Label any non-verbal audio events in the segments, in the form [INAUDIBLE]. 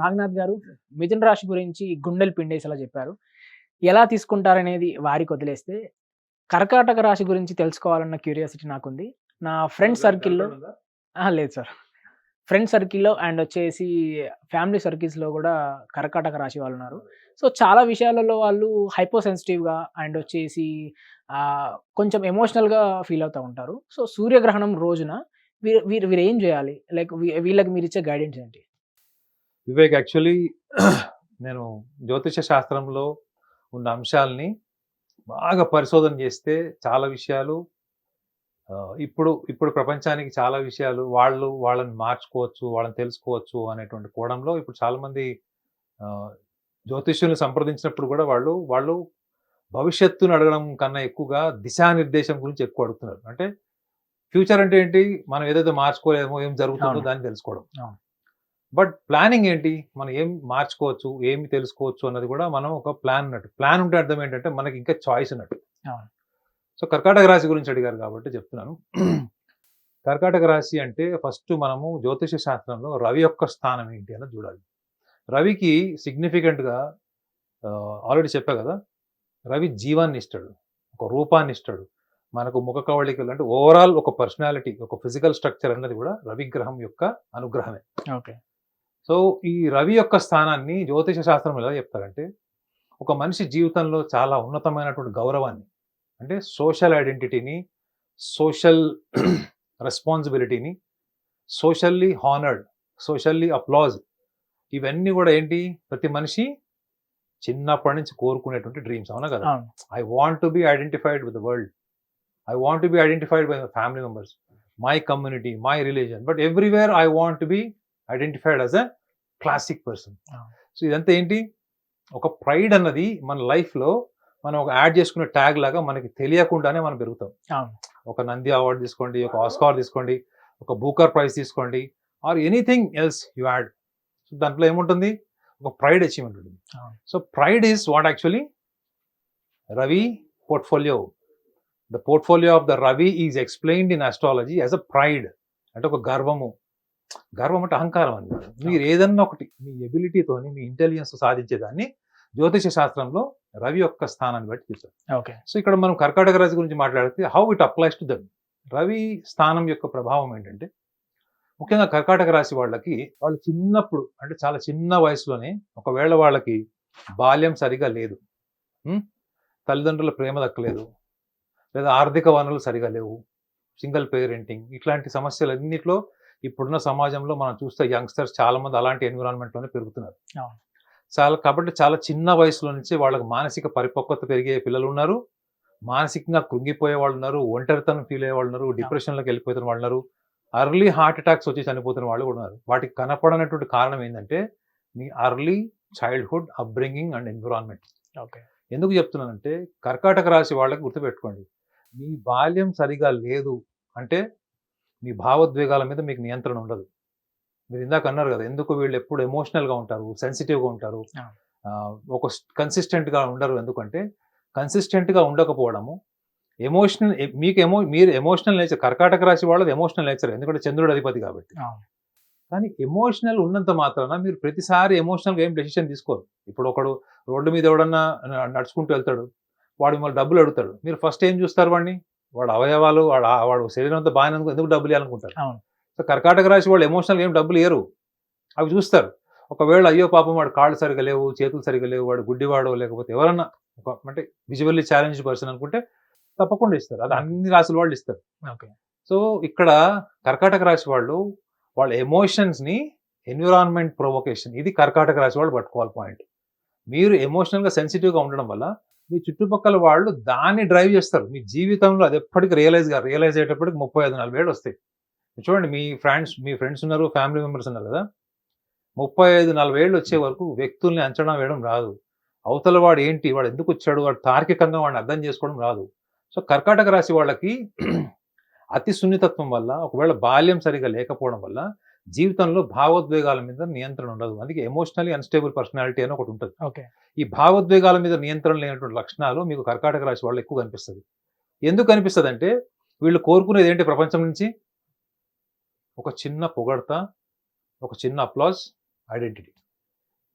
నాగనాథ్ గారు మిథున రాశి గురించి గుండెలు పిండేసేలా చెప్పారు. ఎలా తీసుకుంటారనేది వారికి వదిలేస్తే కర్కాటక రాశి గురించి తెలుసుకోవాలన్న క్యూరియాసిటీ నాకుంది. నా ఫ్రెండ్ సర్కిల్లో లేదు సార్. ఫ్రెండ్ సర్కిల్లో అండ్ వచ్చేసి ఫ్యామిలీ సర్కిల్స్లో కూడా కర్కాటక రాశి వాళ్ళు ఉన్నారు. సో చాలా విషయాలలో వాళ్ళు హైపో సెన్సిటివ్గా అండ్ వచ్చేసి కొంచెం ఎమోషనల్గా ఫీల్ అవుతూ ఉంటారు. సో సూర్యగ్రహణం రోజున వీరు వీరు వీరు ఏం చేయాలి? లైక్ వీళ్ళకి మీరు ఇచ్చే గైడెన్స్ ఏంటి? వివేక్ యాక్చువల్లీ నేను జ్యోతిష శాస్త్రంలో ఉన్న అంశాలని బాగా పరిశోధన చేస్తే చాలా విషయాలు ఇప్పుడు ఇప్పుడు ప్రపంచానికి చాలా విషయాలు వాళ్ళు వాళ్ళని మార్చుకోవచ్చు వాళ్ళని తెలుసుకోవచ్చు అనేటువంటి కోణంలో ఇప్పుడు చాలామంది జ్యోతిష్యుల్ని సంప్రదించినప్పుడు కూడా వాళ్ళు వాళ్ళు భవిష్యత్తును అడగడం కన్నా ఎక్కువగా దిశానిర్దేశం గురించి ఎక్కువ అడుగుతున్నారు అంటే ఫ్యూచర్ అంటే ఏంటి మనం ఏదైతే మార్చుకోలేమో ఏం జరుగుతుందో. దాన్ని తెలుసుకోవడం. బట్ ప్లానింగ్ ఏంటి? మనం ఏం మార్చుకోవచ్చు? ఏమి తెలుసుకోవచ్చు? అన్నది కూడా మనం ఒక ప్లాన్ ఉన్నట్టు. ప్లాన్ ఉంటే అర్థం ఏంటంటే మనకి ఇంకా చాయిస్ ఉన్నట్టు. సో కర్కాటక రాశి గురించి అడిగారు కాబట్టి చెప్తున్నాను. [CLEARS THROAT] కర్కాటక రాశి అంటే ఫస్ట్ మనము జ్యోతిష శాస్త్రంలో రవి యొక్క స్థానం ఏంటి అన్నది చూడాలి. రవికి సిగ్నిఫికెంట్గా ఆల్రెడీ చెప్పా కదా రవి జీవాన్ని ఇస్తాడు. ఒక రూపాన్ని ఇస్తాడు. మనకు ముఖ కవళికలు అంటే ఓవరాల్ ఒక పర్సనాలిటీ ఒక ఫిజికల్ స్ట్రక్చర్ అన్నది కూడా రవి గ్రహం యొక్క అనుగ్రహమే. ఓకే. సో ఈ రవి యొక్క స్థానాన్ని జ్యోతిష శాస్త్రం ఎలా చెప్తారంటే ఒక మనిషి జీవితంలో చాలా ఉన్నతమైనటువంటి గౌరవాన్ని అంటే సోషల్ ఐడెంటిటీని సోషల్ రెస్పాన్సిబిలిటీని సోషల్లీ హానర్డ్ సోషల్లీ అప్లాజ్ ఇవన్నీ కూడా ఏంటి? ప్రతి మనిషి చిన్నప్పటి నుంచి కోరుకునేటువంటి డ్రీమ్స్ అవునా కదా? I want to be identified with the world. I want to be identified by family members my community my religion but everywhere I want to be identified as a classic person. So ఇదంతా ఏంటి? ఒక pride అన్నది మన లైఫ్లో మనం ఒక add చేసుకునే tag లాగా మనకి తెలియకుండానే మనం పెరుగుతాం. ఒక నంది అవార్డు తీసుకోండి ఒక ఆస్కార్ తీసుకోండి ఒక బూకర్ ప్రైజ్ తీసుకోండి or anything else you add so దాంట్లో ఏముంటుంది? ఒక ప్రైడ్ అచీవ్మెంట్ ఉంటుంది. So pride is what actually Ravi portfolio the portfolio of the Ravi is explained in astrology as a pride అంటే ఒక గర్వము. గర్వం అంటే అహంకారం అని కాదు. మీరు ఏదన్నా ఒకటి మీ ఎబిలిటీతోని మీ ఇంటెలిజెన్స్ సాధించేదాన్ని జ్యోతిష శాస్త్రంలో రవి యొక్క స్థానాన్ని బట్టి చూస్తారు ఓకే సో ఇక్కడ మనం కర్కాటక రాశి గురించి మాట్లాడితే how it applies to them Ravi స్థానం యొక్క ప్రభావం ఏంటంటే ముఖ్యంగా కర్కాటక రాశి వాళ్ళకి వాళ్ళు చిన్నప్పుడు అంటే చాలా చిన్న వయసులోనే ఒకవేళ వాళ్ళకి బాల్యం సరిగా లేదు? తల్లిదండ్రుల ప్రేమ దక్కలేదు లేదా ఆర్థిక వనరులు సరిగా లేవు సింగిల్ పేరెంటింగ్ ఇట్లాంటి సమస్యలన్నింటిలో ఇప్పుడున్న సమాజంలో మనం చూస్తే యంగ్స్టర్స్ చాలా మంది అలాంటి ఎన్విరాన్మెంట్లోనే పెరుగుతున్నారు. చాలా కాబట్టి చాలా చిన్న వయసులో నుంచి వాళ్ళకి మానసిక పరిపక్వత పెరిగే పిల్లలు ఉన్నారు. మానసికంగా కృంగిపోయే వాళ్ళు ఉన్నారు ఒంటరితనం ఫీల్ అయ్యే వాళ్ళు ఉన్నారు డిప్రెషన్లోకి వెళ్ళిపోతున్న వాళ్ళు ఉన్నారు. అర్లీ హార్ట్ అటాక్స్ వచ్చి చనిపోతున్న వాళ్ళు కూడా ఉన్నారు. వాటికి కనపడనటువంటి కారణం ఏంటంటే మీ early childhood upbringing and environment. Okay. ఎందుకు చెప్తున్నానంటే కర్కాటక రాశి వాళ్ళకి గుర్తుపెట్టుకోండి. మీ బాల్యం సరిగా లేదు అంటే మీ భావోద్వేగాల మీద మీకు నియంత్రణ ఉండదు. మీరు ఇందాక అన్నారు కదా ఎందుకు వీళ్ళు ఎప్పుడు ఎమోషనల్గా ఉంటారు సెన్సిటివ్గా ఉంటారు? ఒక కన్సిస్టెంట్గా ఉండరు ఎందుకంటే కన్సిస్టెంట్గా ఉండకపోవడము ఎమోషనల్ మీకు ఎమో మీరు ఎమోషనల్ నేచర్ కర్కాటక రాశి వాళ్ళది ఎమోషనల్ నేచర్ ఎందుకంటే చంద్రుడు అధిపతి కాబట్టి. కానీ ఎమోషనల్ ఉన్నంత మాత్రాన మీరు ప్రతిసారి ఎమోషనల్గా ఏం డెసిషన్ తీసుకోరు. ఇప్పుడు ఒకడు రోడ్డు మీద ఎవడన్నా నడుచుకుంటూ వెళ్తాడు వాడు మిమ్మల్ని డబ్బులు అడుగుతాడు మీరు ఫస్ట్ ఏం చూస్తారు వాడిని? వాడు అవయవాలు వాడు వాడు శరీరం అంతా బాగానే ఎందుకు డబ్బులు ఇవ్వాలనుకుంటారు అవును. సో కర్కాటక రాశి వాళ్ళు ఎమోషనల్ ఏం డబ్బులు ఇయ్యరు. అవి చూస్తారు. ఒకవేళ అయ్యో పాపం వాడు కాళ్ళు సరిగా లేవు చేతులు సరిగా లేవు వాడు గుడ్డివాడో లేకపోతే ఎవరన్నా ఒక అంటే విజువల్లీ ఛాలెంజ్ పర్సన్ అనుకుంటే తప్పకుండా ఇస్తారు. అది అన్ని రాశుల వాళ్ళు ఇస్తారు. ఓకే. సో ఇక్కడ కర్కాటక రాశి వాళ్ళు వాళ్ళ ఎమోషన్స్ని ఎన్విరాన్మెంట్ ప్రొవొకేషన్ ఇది కర్కాటక రాశి వాళ్ళు పట్టుకోవాలి పాయింట్ మీరు ఎమోషనల్గా సెన్సిటివ్గా ఉండడం వల్ల మీ చుట్టుపక్కల వాళ్ళు దాన్ని డ్రైవ్ చేస్తారు. మీ జీవితంలో అది ఎప్పటికీ రియలైజ్ రియలైజ్ అయ్యేటప్పటికి ముప్పై ఐదు నలభై ఏళ్ళు వస్తాయి. చూడండి మీ ఫ్రెండ్స్ మీ ఫ్రెండ్స్ ఉన్నారు ఫ్యామిలీ మెంబర్స్ ఉన్నారు కదా. ముప్పై ఐదు నలభై ఏళ్ళు వచ్చే వరకు వ్యక్తుల్ని అంచనా వేయడం రాదు. అవతల వాడు ఏంటి? వాడు ఎందుకు వచ్చాడు? వాడు తార్కికంగా వాడిని అర్థం చేసుకోవడం రాదు. సో కర్కాటక రాశి వాళ్ళకి అతి సున్నితత్వం వల్ల ఒకవేళ బాల్యం సరిగా లేకపోవడం వల్ల జీవితంలో భావోద్వేగాల మీద నియంత్రణ ఉండదు. అందుకే ఎమోషనలీ అన్స్టేబుల్ పర్సనాలిటీ అని ఒకటి ఉంటుంది. ఓకే. ఈ భావోద్వేగాల మీద నియంత్రణ లేనటువంటి లక్షణాలు మీకు కర్కాటక రాశి వాళ్ళు ఎక్కువ కనిపిస్తుంది. ఎందుకు కనిపిస్తుంది అంటే వీళ్ళు కోరుకునేది ఏంటి ప్రపంచం నుంచి? ఒక చిన్న పొగడత ఒక చిన్న అప్లాజ్ ఐడెంటిటీ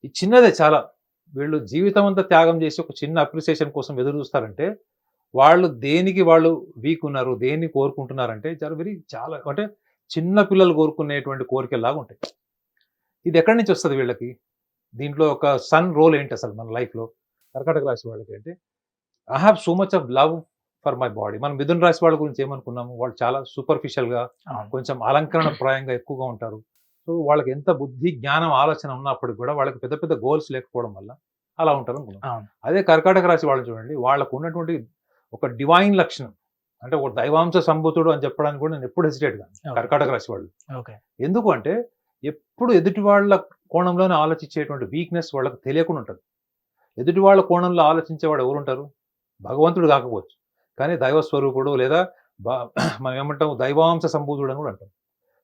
ఈ చిన్నదే చాలా. వీళ్ళు జీవితం అంతా త్యాగం చేసి ఒక చిన్న అప్రిసియేషన్ కోసం ఎదురు చూస్తారంటే వాళ్ళు దేనికి వాళ్ళు వీక్ ఉన్నారు దేన్ని కోరుకుంటున్నారంటే చాలా వెరీ చాలా అంటే చిన్న పిల్లలు కోరుకునేటువంటి కోరికలాగా ఉంటాయి. ఇది ఎక్కడి నుంచి వస్తుంది వీళ్ళకి? దీంట్లో ఒక సన్ రోల్ ఏంటి అసలు మన లైఫ్లో కర్కాటక రాశి వాళ్ళకి అంటే I have so much of love for my body మనం మిథున రాశి వాళ్ళ గురించి ఏమనుకున్నాము వాళ్ళు చాలా సూపర్ఫిషియల్గా. కొంచెం అలంకరణ ప్రాయంగా ఎక్కువగా ఉంటారు. సో వాళ్ళకి ఎంత బుద్ధి జ్ఞానం ఆలోచన ఉన్నప్పటికి కూడా వాళ్ళకి పెద్ద పెద్ద గోల్స్ లేకపోవడం వల్ల అలా ఉంటారు అనుకున్నాం. అదే కర్కాటక రాశి వాళ్ళని చూడండి వాళ్ళకు ఉన్నటువంటి ఒక డివైన్ లక్షణం. అంటే ఒక దైవాంశ సంభూతుడు అని చెప్పడానికి కూడా నేను ఎప్పుడు హెసిటేట్ కాను Okay. కర్కాటక రాశి వాళ్ళు. ఓకే. ఎందుకు అంటే ఎప్పుడు ఎదుటి వాళ్ళ కోణంలోనే ఆలోచించేటువంటి వీక్నెస్ వాళ్ళకి తెలియకుండా ఉంటుంది. ఎదుటి వాళ్ళ కోణంలో ఆలోచించేవాడు ఎవరు ఉంటారు? భగవంతుడు కాకపోవచ్చు. కానీ దైవ స్వరూపుడు లేదా బా- [CLEARS THROAT] మనం ఏమంటాం దైవాంశ సంభూతుడు అని కూడా అంటాం.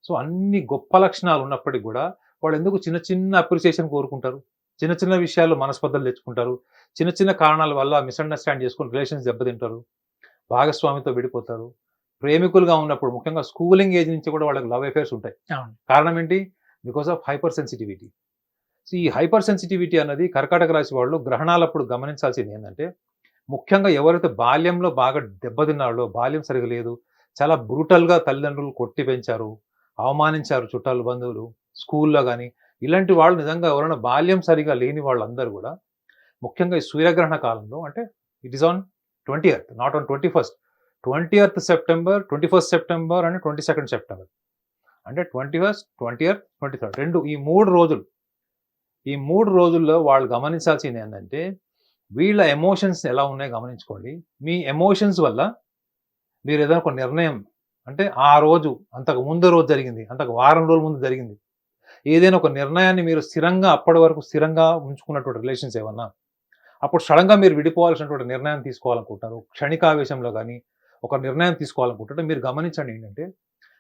సో అన్ని గొప్ప లక్షణాలు ఉన్నప్పటికీ కూడా వాళ్ళు ఎందుకు చిన్న చిన్న అప్రిసియేషన్ కోరుకుంటారు? చిన్న చిన్న విషయాల్లో మనస్పర్ధలు తెచ్చుకుంటారు? చిన్న చిన్న కారణాల వల్ల మిస్అండర్స్టాండ్ చేసుకుని రిలేషన్స్ దెబ్బతింటారు? భాగస్వామితో విడిపోతారు. ప్రేమికులుగా ఉన్నప్పుడు ముఖ్యంగా స్కూలింగ్ ఏజ్ నుంచి కూడా వాళ్ళకి లవ్ అఫేర్స్ ఉంటాయి. కారణం ఏంటి? Because of hyper sensitivity so ఈ హైపర్ సెన్సిటివిటీ అన్నది కర్కాటక రాశి వాళ్ళు గ్రహణాలప్పుడు గమనించాల్సింది ఏంటంటే ముఖ్యంగా ఎవరైతే బాల్యంలో బాగా దెబ్బతిన్నారో బాల్యం సరిగా లేదు చాలా బ్రూటల్గా తల్లిదండ్రులు కొట్టి పెంచారు అవమానించారు చుట్టాలు బంధువులు స్కూల్లో కానీ ఇలాంటి వాళ్ళు నిజంగా ఎవరైనా బాల్యం సరిగా లేని వాళ్ళందరూ కూడా ముఖ్యంగా ఈ సూర్యగ్రహణ కాలంలో అంటే it is on twenty eighth not on twenty first twenty eighth September twenty first September and twenty second September అంటే twenty first twenty eighth twenty third రెండు ఈ మూడు రోజులు ఈ మూడు రోజుల్లో వాళ్ళు గమనించాల్సింది ఏంటంటే వీళ్ళ ఎమోషన్స్ ఎలా ఉన్నాయో గమనించుకోండి. మీ ఎమోషన్స్ వల్ల మీరు ఏదైనా ఒక నిర్ణయం అంటే ఆ రోజు అంతకు ముందు రోజు జరిగింది అంతకు వారం రోజుల ముందు జరిగింది. ఏదైనా ఒక నిర్ణయాన్ని మీరు స్థిరంగా అప్పటి వరకు స్థిరంగా ఉంచుకున్నటువంటి రిలేషన్స్ ఏమన్నా అప్పుడు సడన్గా మీరు విడిపోవాల్సినటువంటి నిర్ణయం తీసుకోవాలనుకుంటారు క్షణికావేశంలో కానీ ఒక నిర్ణయం తీసుకోవాలనుకుంటుంటే మీరు గమనించండి ఏంటంటే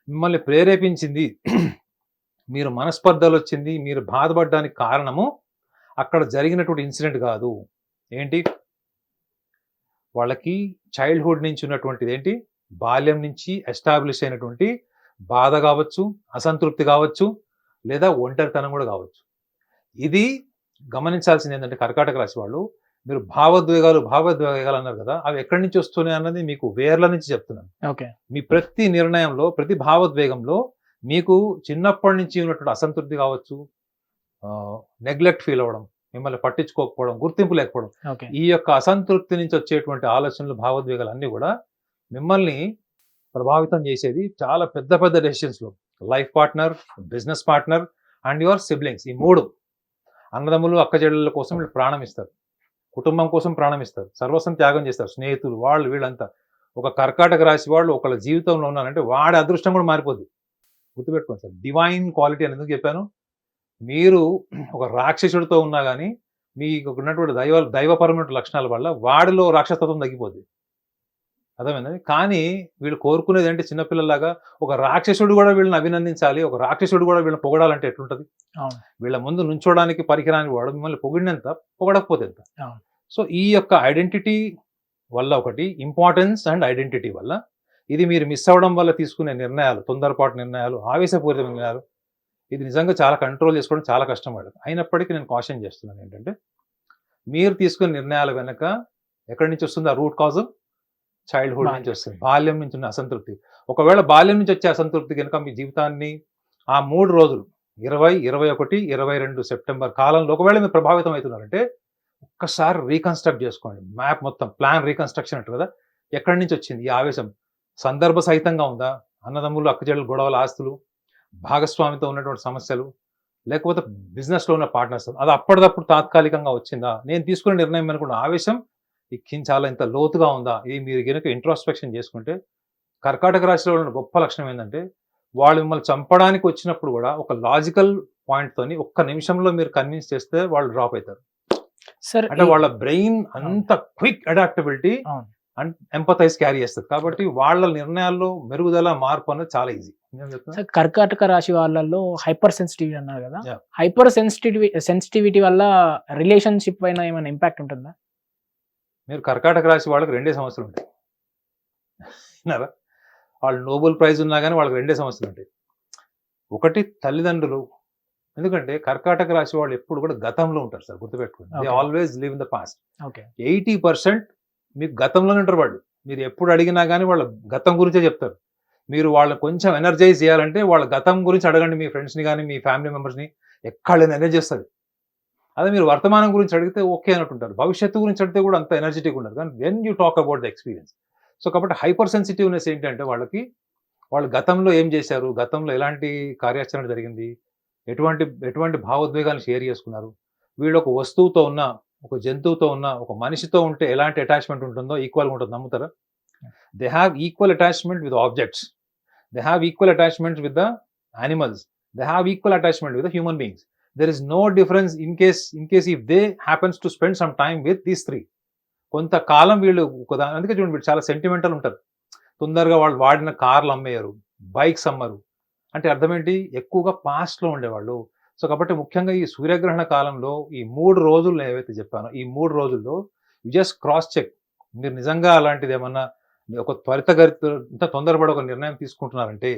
మిమ్మల్ని ప్రేరేపించింది [CLEARS THROAT] మీరు మనస్పర్ధలు వచ్చింది మీరు బాధపడడానికి కారణము అక్కడ జరిగినటువంటి ఇన్సిడెంట్ కాదు. ఏంటి? వాళ్ళకి చైల్డ్హుడ్ నుంచి ఉన్నటువంటిది ఏంటి? బాల్యం నుంచి ఎస్టాబ్లిష్ అయినటువంటి బాధ కావచ్చు అసంతృప్తి కావచ్చు లేదా ఒంటరితనం కూడా కావచ్చు. ఇది గమనించాల్సింది ఏంటంటే కర్కాటక రాశి వాళ్ళు మీరు భావోద్వేగాలు భావోద్వేగాలు అన్నారు కదా అవి ఎక్కడి నుంచి వస్తున్నాయి అన్నది మీకు వేర్ల నుంచి చెప్తున్నాను. ఓకే. మీ ప్రతి నిర్ణయంలో ప్రతి భావోద్వేగంలో మీకు చిన్నప్పటి నుంచి ఉన్నటువంటి అసంతృప్తి కావచ్చు నెగ్లెక్ట్ ఫీల్ అవ్వడం మిమ్మల్ని పట్టించుకోకపోవడం గుర్తింపు లేకపోవడం ఈ యొక్క అసంతృప్తి నుంచి వచ్చేటువంటి ఆలోచనలు భావోద్వేగాలు అన్నీ కూడా మిమ్మల్ని ప్రభావితం చేసేది చాలా పెద్ద పెద్ద డెసిషన్స్లో life partner business partner and your siblings ఈ మూడు. అన్నదమ్ములు అక్క చెల్లెళ్ళ కోసం వీళ్ళు ప్రాణం ఇస్తారు. కుటుంబం కోసం ప్రాణం ఇస్తారు. సర్వస్వం త్యాగం చేస్తారు. స్నేహితులు వాళ్ళు వీళ్ళంతా. ఒక కర్కాటక రాశి వాళ్ళు ఒకళ్ళ జీవితంలో ఉన్నారంటే వాడి అదృష్టం కూడా మారిపోద్ది. గుర్తుపెట్టుకోండి సార్ డివైన్ క్వాలిటీ అని ఎందుకు చెప్పాను? మీరు ఒక రాక్షసుడితో ఉన్నా కానీ మీకు ఉన్నటువంటి దైవ దైవపరమైన లక్షణాల వల్ల వాడిలో రాక్షసత్వం తగ్గిపోద్ది. అర్థమైందండి? కానీ వీళ్ళు కోరుకునేది ఏంటి? చిన్నపిల్లలాగా ఒక రాక్షసుడు కూడా వీళ్ళని అభినందించాలి ఒక రాక్షసుడు కూడా వీళ్ళని పొగడాలంటే ఎట్లుంటది. వీళ్ళ ముందు నుంచోడానికి పరికరాని వాడు మిమ్మల్ని పొగిడినంత పొగడకపోతే ఎంత. సో ఈ యొక్క ఐడెంటిటీ వల్ల ఒకటి ఇంపార్టెన్స్ అండ్ ఐడెంటిటీ వల్ల ఇది మీరు మిస్ అవ్వడం వల్ల తీసుకునే నిర్ణయాలు తొందరపాటు నిర్ణయాలు ఆవేశపూరిత నిర్ణయాలు ఇది నిజంగా చాలా కంట్రోల్ చేసుకోవడం చాలా కష్టం వాళ్ళకి అయినప్పటికీ నేను కాషన్ చేస్తున్నాను ఏంటంటే మీరు తీసుకునే నిర్ణయాల వెనక ఎక్కడి నుంచి వస్తుంది ఆ రూట్ కాజ్ చైల్డ్హుడ్ నుంచి వస్తుంది. బాల్యం నుంచి ఉన్న అసంతృప్తి. ఒకవేళ బాల్యం నుంచి వచ్చే అసంతృప్తి కనుక మీ జీవితాన్ని ఆ మూడు రోజులు ఇరవై ఇరవై ఒకటి ఇరవై రెండు సెప్టెంబర్ కాలంలో ఒకవేళ మీరు ప్రభావితం అవుతున్నారంటే ఒక్కసారి రీకన్స్ట్రక్ట్ చేసుకోండి. మ్యాప్ మొత్తం ప్లాన్ రీకన్స్ట్రక్షన్ అంటారు కదా? ఎక్కడి నుంచి వచ్చింది ఈ ఆవేశం? సందర్భ సహితంగా ఉందా? అన్నదమ్ములు అక్కచెల్లెలు గొడవల ఆస్తులు భాగస్వామితో ఉన్నటువంటి సమస్యలు లేకపోతే బిజినెస్లో ఉన్న పార్ట్నర్స్ అది అప్పటిదప్పుడు తాత్కాలికంగా వచ్చిందా? నేను తీసుకునే నిర్ణయం అనుకున్న ఆవేశం ఈ కింద చాలా ఇంత లోతుగా ఉందా? ఇది మీరు కనుక ఇంట్రోస్పెక్షన్ చేసుకుంటే కర్కాటక రాశిలో ఉన్న గొప్ప లక్షణం ఏంటంటే వాళ్ళు మిమ్మల్ని చంపడానికి వచ్చినప్పుడు కూడా ఒక లాజికల్ తోని ఒక్క నిమిషంలో మీరు కన్విన్స్ చేస్తే వాళ్ళు డ్రాప్ అవుతారు సార్ అంటే వాళ్ళ బ్రెయిన్ అంత quick adaptability. And empathize carry చేస్తుంది. కాబట్టి వాళ్ళ నిర్ణయాల్లో మెరుగుదల మార్పు అనేది చాలా ఈజీ సార్ కర్కాటక రాశి వాళ్ళల్లో హైపర్ సెన్సిటివిటీ అన్నారు కదా. హైపర్ సెన్సిటివిటీ సెన్సిటివిటీ వల్ల రిలేషన్షిప్ పైన ఏమైనా ఇంపాక్ట్ ఉంటుందా? మీరు కర్కాటక రాశి వాళ్ళకి రెండే సమస్యలు ఉంటాయి. విన్నారా? వాళ్ళు నోబెల్ ప్రైజ్ ఉన్నా కానీ వాళ్ళకి రెండే సమస్యలు ఉంటాయి. ఒకటి తల్లిదండ్రులు. ఎందుకంటే కర్కాటక రాశి వాళ్ళు ఎప్పుడు కూడా గతంలో ఉంటారు సార్ గుర్తుపెట్టుకోండి. They. Always live in the past okay. Eighty percent మీకు గతంలోనే ఉంటారు వాళ్ళు. మీరు ఎప్పుడు అడిగినా కానీ వాళ్ళ గతం గురించే చెప్తారు. మీరు వాళ్ళని కొంచెం ఎనర్జైజ్ చేయాలంటే వాళ్ళ గతం గురించి అడగండి మీ ఫ్రెండ్స్ని కానీ మీ ఫ్యామిలీ మెంబర్స్ని ఎక్కడ ఎనర్జీ చేస్తుంది అదే మీరు వర్తమానం గురించి అడిగితే ఓకే అన్నట్టుంటారు. భవిష్యత్తు గురించి అడిగితే కూడా అంత ఎనర్జెటిక్ ఉండదు కానీ when you talk about the experience so కాబట్టి హైపర్ సెన్సిటివ్నెస్ ఏంటంటే వాళ్ళకి వాళ్ళు గతంలో ఏం చేశారు? గతంలో ఎలాంటి కార్యాచరణ జరిగింది? ఎటువంటి ఎటువంటి భావోద్వేగాలను షేర్ చేసుకున్నారు? వీళ్ళు ఒక వస్తువుతో ఉన్న ఒక జంతువుతో ఉన్న ఒక మనిషితో ఉంటే ఎలాంటి అటాచ్మెంట్ ఉంటుందో ఈక్వల్గా ఉంటుంది. నమ్ముతారా? They have equal attachment with objects they have equal attachment with the animals they have equal attachment with human beings there is no difference in case in case if they happens to spend some time with these three కొంతకాలం వీళ్ళు అందుకే చూడండి వీళ్ళు చాలా sentimental ఉంటారు. తొందరగా వాళ్ళు వాడిన కార్లు అమ్మేయరు బైక్స్ అమ్మరు. అంటే అర్థం ఏంటి? ఎక్కువగా పాస్ట్లో లో ఉండేవాళ్ళు. సో కాబట్టి ముఖ్యంగా ఈ సూర్యగ్రహణ కాలంలో ఈ మూడు రోజులు ఏవైతే చెప్పానో ఈ మూడు రోజుల్లో జస్ట్ క్రాస్ చెక్ మీరు నిజంగా అలాంటిది ఏమన్నా ఒక త్వరితగతి ఇంత తొందరపడి ఒక నిర్ణయం తీసుకుంటున్నారంటే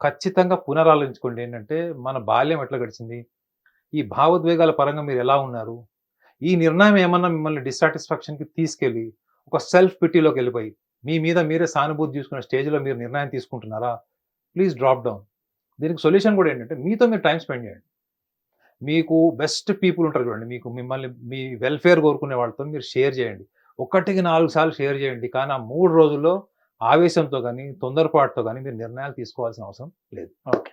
ఖచ్చితంగా పునరాలోచించుకోండి. ఏంటంటే మన బాల్యం ఎట్లా గడిచింది? ఈ భావోద్వేగాల పరంగా మీరు ఎలా ఉన్నారు? ఈ నిర్ణయం ఏమన్నా మిమ్మల్ని డిస్సాటిస్ఫాక్షన్కి తీసుకెళ్ళి ఒక సెల్ఫ్ పిటీలోకి వెళ్ళిపోయి మీ మీద మీరే సానుభూతి తీసుకున్న స్టేజ్లో మీరు నిర్ణయం తీసుకుంటున్నారా? ప్లీజ్ డ్రాప్ డౌన్ దీనికి సొల్యూషన్ కూడా ఏంటంటే మీతో మీరు టైం స్పెండ్ చేయండి. మీకు బెస్ట్ పీపుల్ ఉంటారు చూడండి మీకు మిమ్మల్ని మీ వెల్ఫేర్ కోరుకునే వాళ్ళతో మీరు షేర్ చేయండి. ఒకటికి నాలుగు సార్లు షేర్ చేయండి కానీ ఆ మూడు రోజుల్లో ఆవేశంతో కానీ తొందరపాటుతో కానీ మీరు నిర్ణయాలు తీసుకోవాల్సిన అవసరం లేదు. ఓకే.